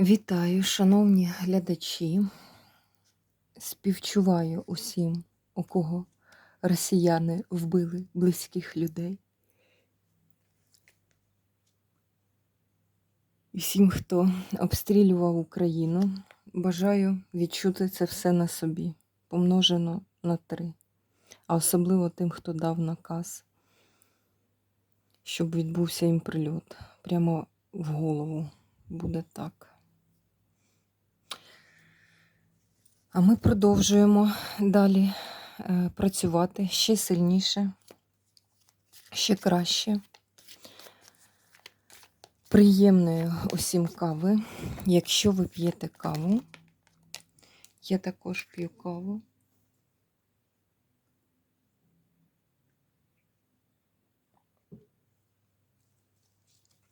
Вітаю, шановні глядачі. Співчуваю усім, у кого росіяни вбили близьких людей. І всім, хто обстрілював Україну, бажаю відчути це все на собі, помножено на три. А особливо тим, хто дав наказ, щоб відбувся їм прильот. Прямо в голову буде так. А ми продовжуємо далі е, працювати ще сильніше, ще краще. Приємної усім кави. Якщо ви п'єте каву, я також п'ю каву.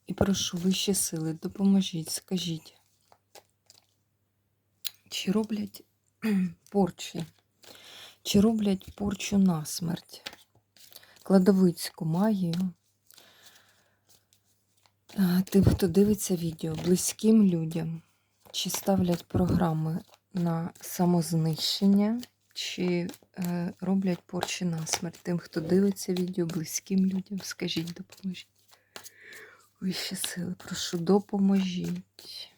І прошу вищі сили, допоможіть, скажіть, чи роблять порчі, чи роблять порчу на смерть, кладовицьку магію. Тим, хто дивиться відео, близьким людям, чи ставлять програми на самознищення, чи е, роблять порчі на смерть. Тим, хто дивиться відео, близьким людям, скажіть, допоможіть. Вищі сили, прошу, допоможіть.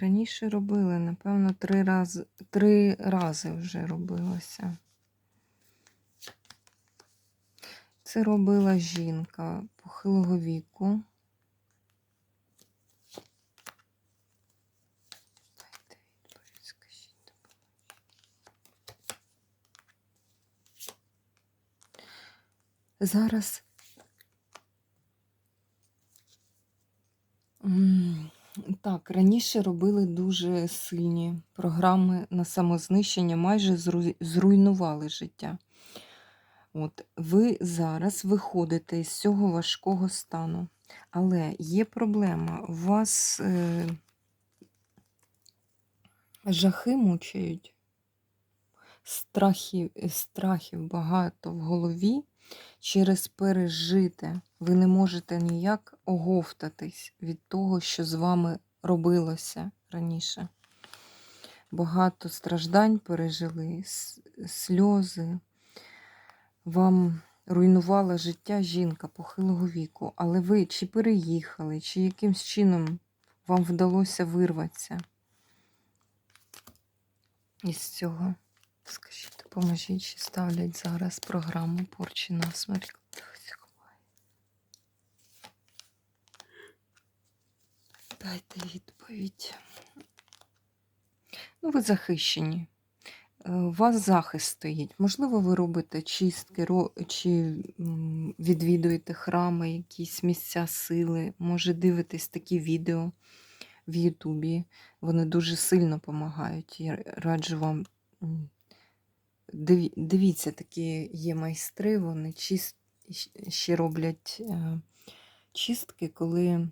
Раніше робили, напевно, три рази, три рази вже робилося. Це робила жінка похилого віку. Зараз так, раніше робили дуже сильні програми на самознищення, майже зру- зруйнували життя. От, ви зараз виходите з цього важкого стану. Але є проблема. У вас е, жахи мучають, страхів, страхів багато в голові через пережите. Ви не можете ніяк оговтатись від того, що з вами робилося раніше. Багато страждань пережили, сльози. Вам руйнувала життя жінка похилого віку, але ви чи переїхали, чи якимсь чином вам вдалося вирватися із цього? Скажіть, допоможіть, чи ставлять зараз програму порчі на смерть? Дайте відповідь. Ну, ви захищені. Е, У вас захист стоїть. Можливо, ви робите чистки, чи відвідуєте храми, якісь місця сили, може дивитесь такі відео в Ютубі. Вони дуже сильно допомагають. Я раджу вам дивіться, такі є майстри, вони чист, ще роблять е, чистки, коли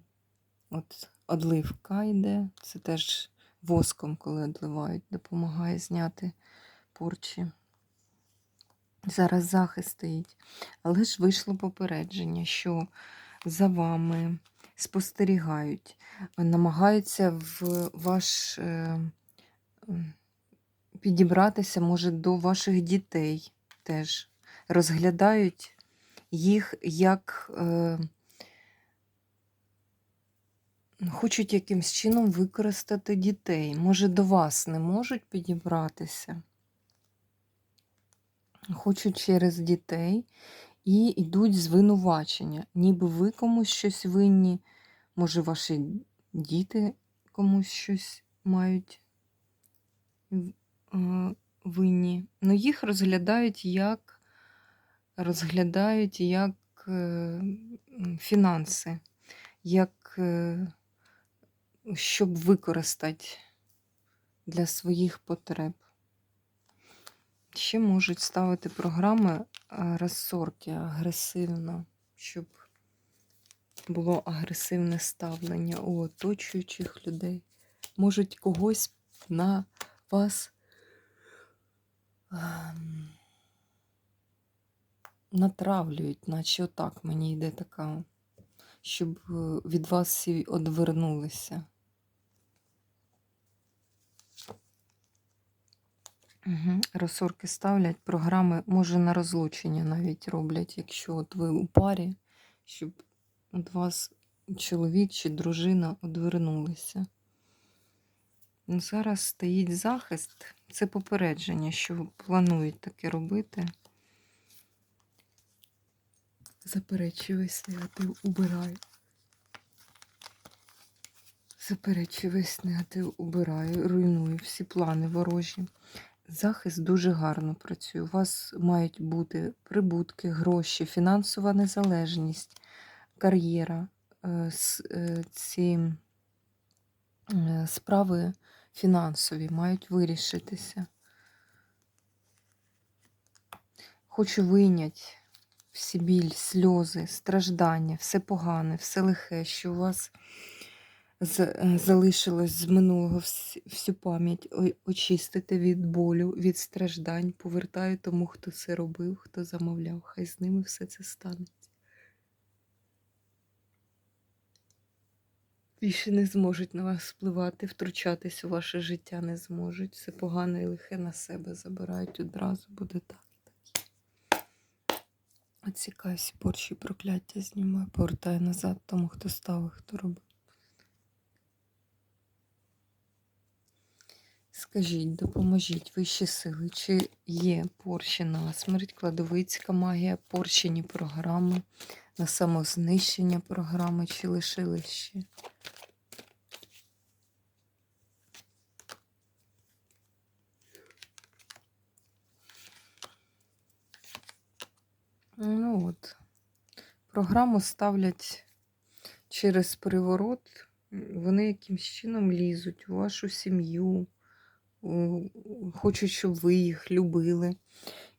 от одливка йде. Це теж воском, коли одливають, допомагає зняти порчі. Зараз захист стоїть. Але ж вийшло попередження, що за вами спостерігають, намагаються в ваш е, підібратися, може, до ваших дітей теж. Розглядають їх як е, хочуть якимсь чином використати дітей. Може, до вас не можуть підібратися хочуть через дітей і йдуть звинувачення, ніби ви комусь щось винні, може, ваші діти комусь щось мають винні. Ну, їх розглядають як розглядають як е, фінанси, як е, щоб використати для своїх потреб. Ще можуть ставити програми розсорки агресивно, щоб було агресивне ставлення у оточуючих людей. Можуть когось на вас натравлюють, наче отак мені йде така, щоб е, від вас всі одвернулися. Угу. Розсорки ставлять, програми, може, на розлучення навіть роблять, якщо от ви у парі, щоб від вас чоловік чи дружина одвернулися. Зараз стоїть захист, це попередження, що планують таке робити. Заперечую весь негатив, убираю. Заперечую весь негатив, убираю, руйную всі плани ворожі. Захист дуже гарно працює. У вас мають бути прибутки, гроші, фінансова незалежність, кар'єра, е, е, ці е, справи фінансові мають вирішитися. Хочу вийняти всі біль, сльози, страждання, все погане, все лихе, що у вас е, залишилось з минулого всю пам'ять, очистити від болю, від страждань, повертаю тому, хто це робив, хто замовляв. Хай з ними все це станеться. Більше не зможуть на вас впливати, втручатись у ваше життя не зможуть. Все погане і лихе на себе забирають одразу, буде так і так. Оцікаю всі порчі і прокляття знімаю, повертаю назад тому, хто ставив, хто робив. Скажіть, допоможіть вищі сили, чи є порчі на смерть, кладовицька магія, порчені програми, на самознищення програми, чи лишили ще? Ну от, програму ставлять через приворот, вони якимсь чином лізуть у вашу сім'ю, хочуть, щоб ви їх любили.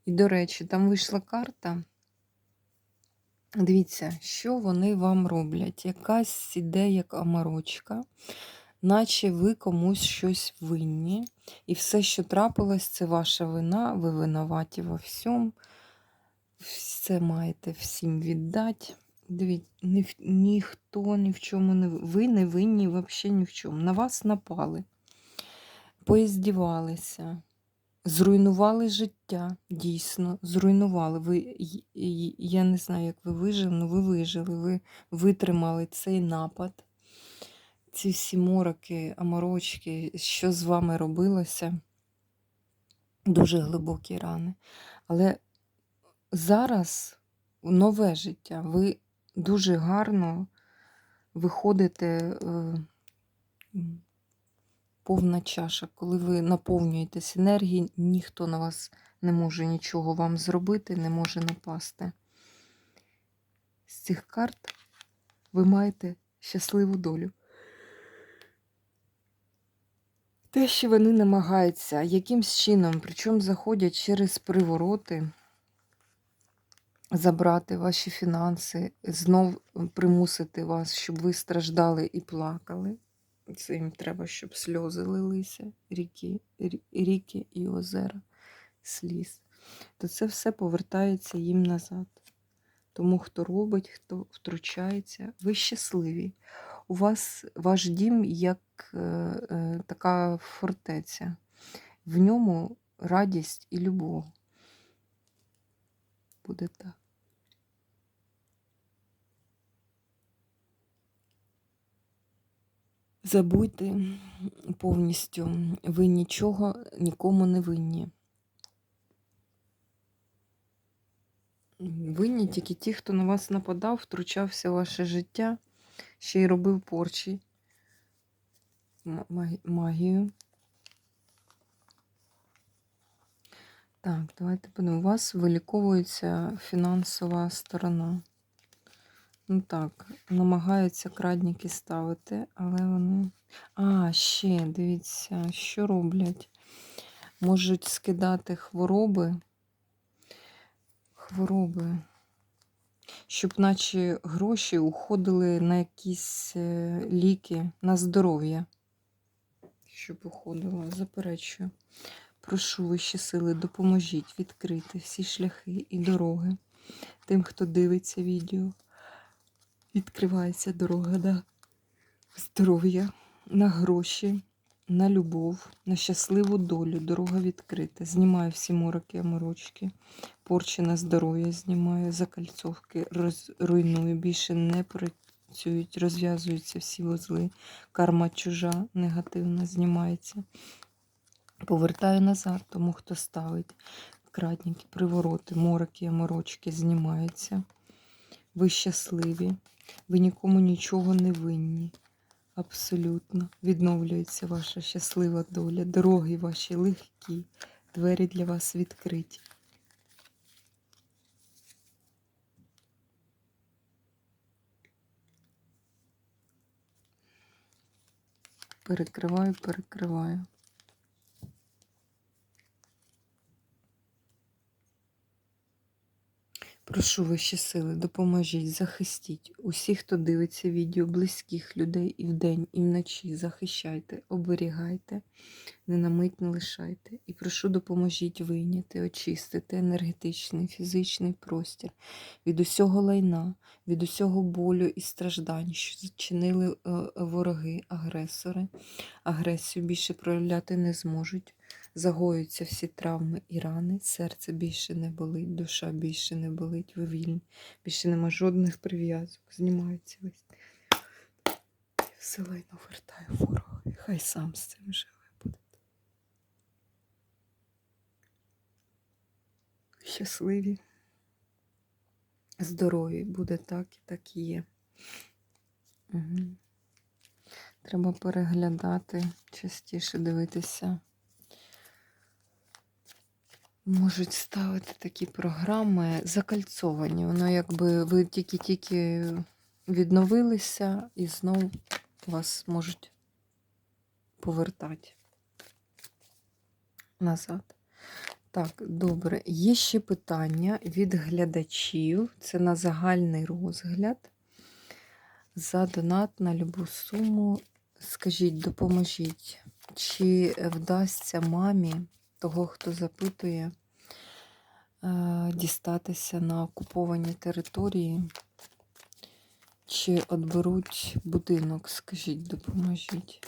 І, до речі, там вийшла карта. Дивіться, що вони вам роблять. Якась іде як амарочка, наче ви комусь щось винні. І все, що трапилось, це ваша вина, ви винуваті во всьому. Все маєте всім віддати. Дивіться, ні, ніхто ні в чому не ви- не винні взагалі ні в чому. На вас напали, поїздівалися, зруйнували життя, дійсно, зруйнували. Ви, я не знаю, як ви вижили, але ви вижили, ви витримали цей напад. Ці всі мороки, аморочки, що з вами робилося, дуже глибокі рани. Але зараз нове життя. Ви дуже гарно виходите е, повна чаша. Коли ви наповнюєтесь енергією, ніхто на вас не може нічого вам зробити, не може напасти. З цих карт ви маєте щасливу долю. Те, що вони намагаються якимсь чином, причому заходять через привороти, забрати ваші фінанси, знов примусити вас, щоб ви страждали і плакали. Це їм треба, щоб сльози лилися, ріки, ріки і озера сліз. То це все повертається їм назад. Тому хто робить, хто втручається, ви щасливі. У вас ваш дім як е, е, така фортеця. В ньому радість і любов. Буде так. Забудьте повністю, ви нічого нікому не винні. Винні тільки ті, хто на вас нападав, втручався в ваше життя, ще й робив порчі магію. Так, давайте подивимо. У вас виліковується фінансова сторона. Ну так, намагаються крадники ставити, але вони. А, ще, дивіться, що роблять. Можуть скидати хвороби. Хвороби. Щоб наче гроші уходили на якісь е, ліки, на здоров'я. Щоб уходило, заперечую. Прошу вищі сили, допоможіть відкрити всі шляхи і дороги Тим, хто дивиться відео, відкривається дорога на здоров'я, на гроші, на любов, на щасливу долю. Дорога відкрита. Знімаю всі мороки, морочки, порчі на здоров'я знімаю, закальцовки, роз, руйную, більше не працюють, розв'язуються всі вузли. Карма чужа, негативна, знімається. Повертаю назад, тому хто ставить кратники, привороти, мороки, морочки знімаються. Ви щасливі, ви нікому нічого не винні. Абсолютно відновлюється ваша щаслива доля, дороги ваші легкі, двері для вас відкриті. Перекриваю, перекриваю. Прошу вищі сили, допоможіть, захистіть усіх, хто дивиться відео, близьких людей і вдень, і вночі. Захищайте, оберігайте, не на не лишайте. І прошу, допоможіть вийняти, очистити енергетичний, фізичний простір від усього лайна, від усього болю і страждань, що зчинили е, вороги, агресори. Агресію більше проявляти не зможуть. Загоюються всі травми і рани, серце більше не болить, душа більше не болить, ви вільні. Більше нема жодних прив'язок. Знімається весь. Все лайно вертаю ворога. і Хай сам з цим живе буде. Щасливі, здорові, буде так і так і є. Угу. Треба переглядати, частіше дивитися. Можуть ставити такі програми закальцовані. Воно якби ви тільки-тільки відновилися і знову вас можуть повертати назад. Так, добре. Є ще питання від глядачів. Це на загальний розгляд. За донат на любу суму. Скажіть, допоможіть, чи вдасться мамі того, хто запитує, е, дістатися на окуповані території, чи відберуть будинок, скажіть, допоможіть.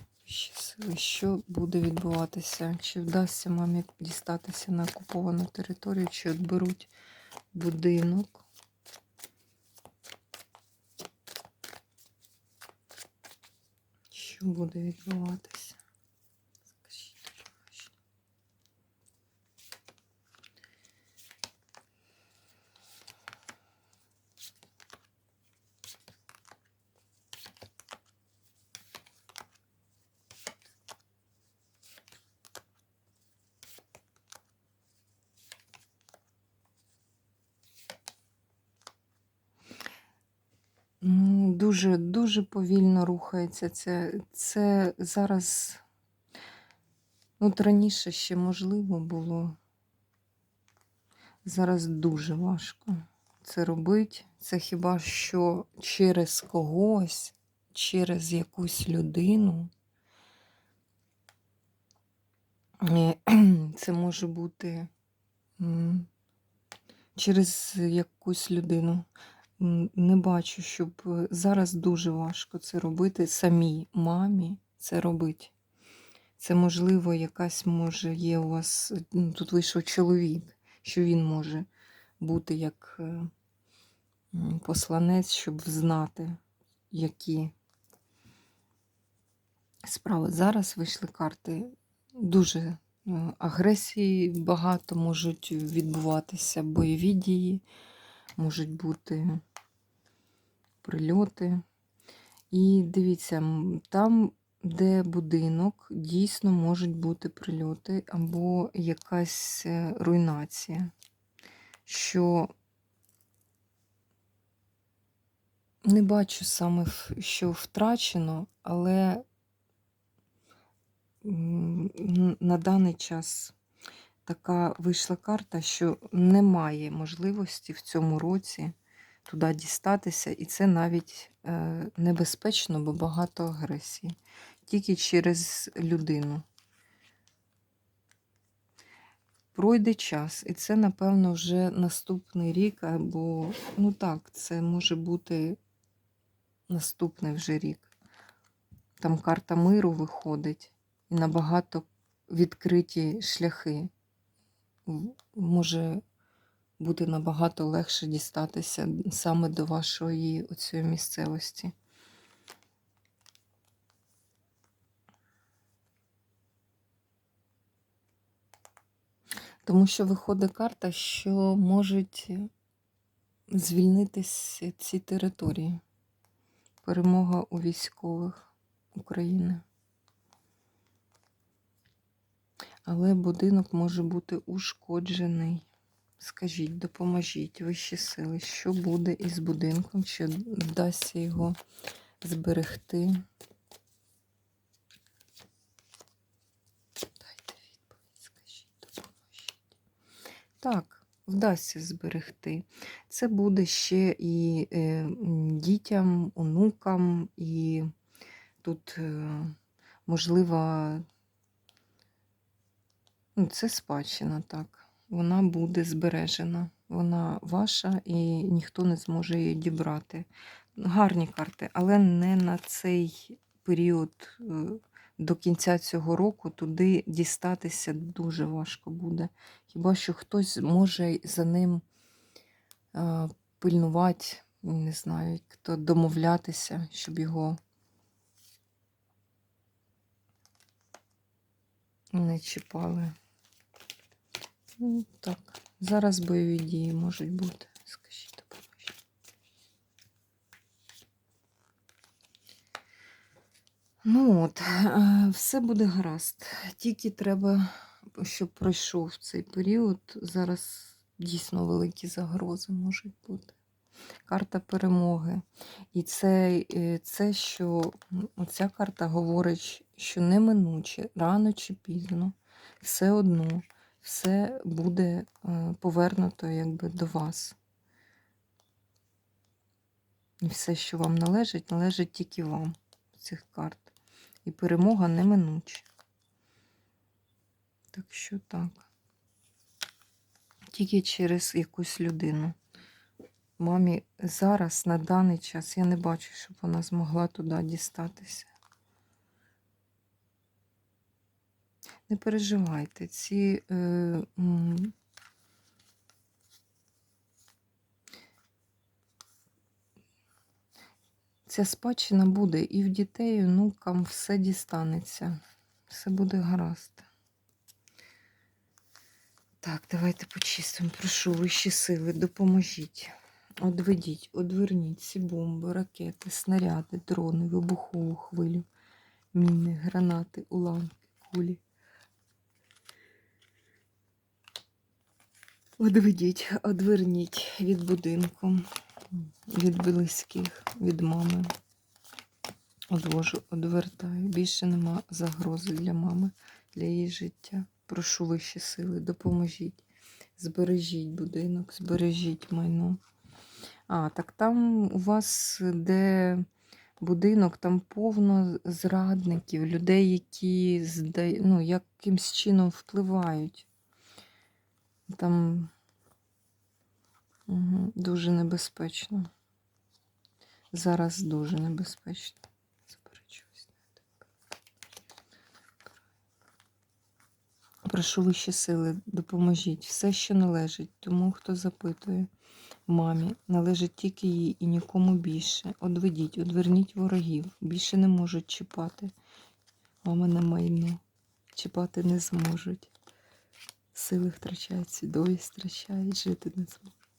Що буде відбуватися? Чи вдасться мамі дістатися на окуповану територію, чи відберуть будинок? Що буде відбуватися? Скажіть, допоможіть. Ну, Дуже, повільно рухається це. Це зараз, ну, от раніше ще можливо було. Зараз дуже важко це робити. Це хіба що через когось, через якусь людину. Е, Це може бути через якусь людину. Не бачу, щоб е, зараз дуже важко це робити самій мамі це робити. Це, можливо, якась може є у вас. е, ну, Тут вийшов чоловік, що він може бути як е, посланець, щоб знати, які справи. Зараз вийшли карти дуже агресії, багато можуть відбуватися бойові дії, можуть бути прильоти. І дивіться, там, де будинок, дійсно можуть бути прильоти або якась е, руйнація, що не бачу саме, що втрачено, але на даний час така вийшла карта, що немає можливості в цьому році туди дістатися, і це навіть е, небезпечно, бо багато агресії. Тільки через людину. пройде час, і це, напевно, вже наступний рік, або, ну так, це може бути наступний вже рік. Там карта миру виходить, і набагато відкриті шляхи. Може бути набагато легше дістатися саме до вашої оцієї місцевості. Тому що виходить карта, що можуть звільнитись ці території. Перемога у військових України. Але будинок може бути ушкоджений. Скажіть, допоможіть вищі сили, що буде із будинком, чи вдасться його зберегти. Дайте відповідь, скажіть, допоможіть. Так, вдасться зберегти. Це буде ще і е, дітям, онукам, і тут, е, можливо, ну, це спадщина, так. Вона буде збережена. Вона ваша і ніхто не зможе її дібрати. Гарні карти, але не на цей період е, до кінця цього року туди дістатися дуже важко буде. Хіба що хтось може за ним е, пильнувати, не знаю, як то домовлятися, щоб його не чіпали. Ну, так, зараз бойові дії можуть бути. Скажіть, допоможіть. Ну от, е, все буде гаразд. Тільки треба, щоб пройшов цей період. Зараз дійсно великі загрози можуть бути. Карта перемоги. І це, е, це що м, оця карта говорить, що неминуче, рано чи пізно, все одно все буде е, повернуто якби до вас. І все, що вам належить, належить тільки вам цих карт. І перемога неминуча. Так що так. Тільки через якусь людину. Мамі зараз, на даний час, я не бачу, щоб вона змогла туди дістатися. Не переживайте, ці е, ця спадщина буде і в дітей, і внукам все дістанеться. Все буде гаразд. Так, давайте почистимо. Прошу вищі сили, допоможіть. Одведіть, одверніть ці бомби, ракети, снаряди, дрони, вибухову хвилю, міни, гранати, уламки, кулі. Одведіть, одверніть від будинку, від близьких, від мами. Одвожу, одвертаю. Більше нема загрози для мами, для її життя. Прошу вищі сили, допоможіть. Збережіть будинок, збережіть майно. А, так там у вас, де будинок, там повно зрадників, людей, які ну, якимсь чином впливають. Там угу, дуже небезпечно. Зараз дуже небезпечно. Заперечуюсь. Прошу вищі сили, допоможіть. Все, що належить тому, хто запитує мамі, належить тільки їй і нікому більше. Одведіть, одверніть ворогів. Більше не можуть чіпати. Мама на майно. Чіпати не зможуть. Сили втрачають, свідомість втрачають, жити не зможуть.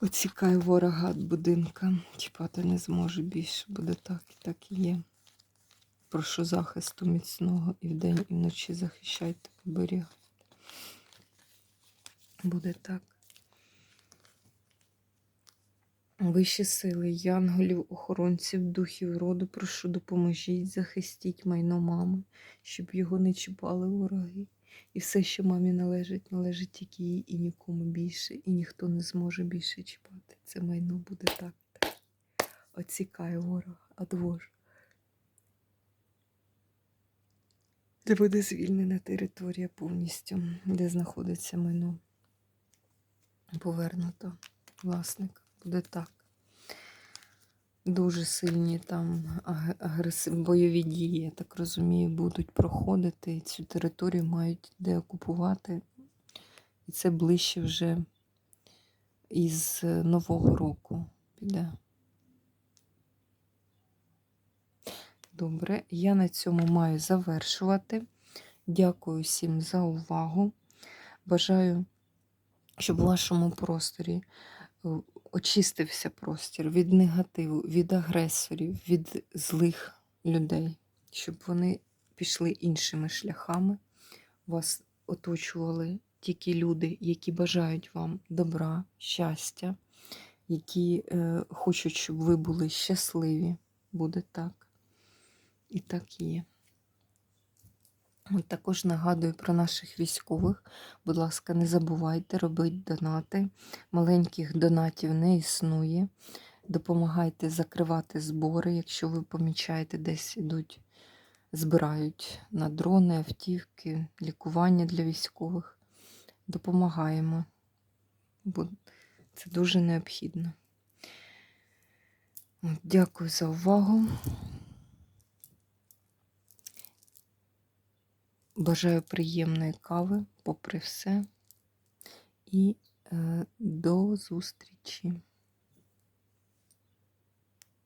Оцікай ворога від будинка. Чіпати не зможу більше. Буде так і так і є. Прошу захисту міцного і вдень, і вночі захищайте, оберігайте. Буде так. Вищі сили, янголів, охоронців, духів роду, прошу, допоможіть, захистіть майно мами, щоб його не чіпали вороги. І все, що мамі належить, належить тільки їй і нікому більше, і ніхто не зможе більше чіпати. Це майно буде так. так. Оцікаю ворога, одвожу. де буде звільнена територія повністю, де знаходиться майно. Повернуто власник. Буде так. Дуже сильні там агресив... бойові дії, я так розумію, будуть проходити. І цю територію мають де окупувати. І це ближче вже із е, Нового року піде. Добре, я на цьому маю завершувати. Дякую всім за увагу. Бажаю, щоб у вашому просторі е, очистився простір від негативу, від агресорів, від злих людей, щоб вони пішли іншими шляхами. Вас оточували тільки люди, які бажають вам добра, щастя, які е, хочуть, щоб ви були щасливі. Буде так. І так є. Також нагадую про наших військових. Будь ласка, не забувайте робити донати. Маленьких донатів не існує. Допомагайте закривати збори, якщо ви помічаєте, десь ідуть, збирають на дрони, автівки, лікування для військових. Допомагаємо, бо це дуже необхідно. Дякую за увагу. Бажаю приємної кави, попри все. І е, до зустрічі!